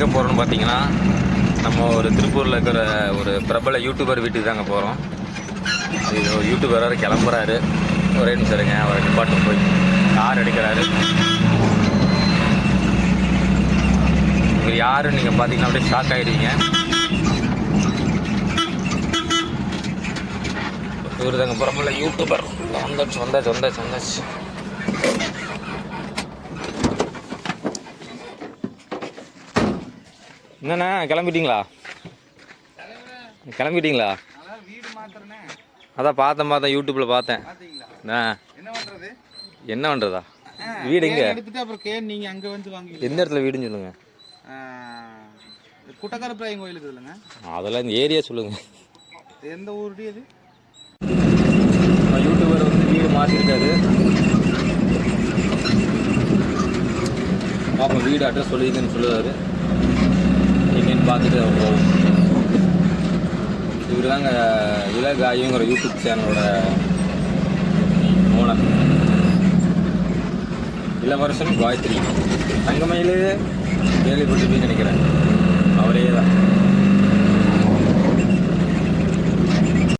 எங்கே போகிறோம்னு பார்த்தீங்கன்னா நம்ம ஒரு திருப்பூரில் இருக்கிற ஒரு பிரபல யூடியூபர் வீட்டுக்கு தாங்க போகிறோம் இது ஒரு யூடியூபர் வேறு கிளம்புறாரு. ஒரே நிமிஷம் இருங்க அவரை நிப்பாட்டும் போய். கார் எடுக்கிறாரு இவர் யாரும் நீங்கள் பார்த்தீங்கன்னா அப்படியே ஷாக் ஆகிடுவீங்க இவர் தாங்க பிரபல யூடியூபர் வந்தாச்சு வந்தாச்சு வந்தாச்சு வந்தாச்சு. என்னண்ணா கிளம்பிட்டீங்களா? கிளம்பிட்டீங்களா? அதான் வீடு அதான் பார்த்தேன் பார்த்தேன் யூடியூப்பில் பார்த்தேன். ஆ என்ன பண்றது? என்ன பண்ணுறதா வீடு எங்க? நீங்க அங்க வந்து வாங்கி எந்த இடத்துல வீடுன்னு சொல்லுங்கள் குட்டக்கரப்பிராயம் கோயிலுக்கு இல்லைங்க அதெல்லாம் இந்த ஏரியா சொல்லுங்கள் எந்த ஊருடி அது யூடியூபர் வந்து வீடு மாற்றிருக்காரு பாப்பா வீடு அட்ரஸ் சொல்லியிருக்கேன்னு சொல்லுவார். பார்த்துட்டு போவோம் இவர் தாங்க இலகாயுங்கிற யூடியூப் சேனலோட ஓனர் இளவரசன் காயத்ரி. தங்கமயிலு கேள்விப்பட்டிருப்பீங்கன்னு நினைக்கிறேன்.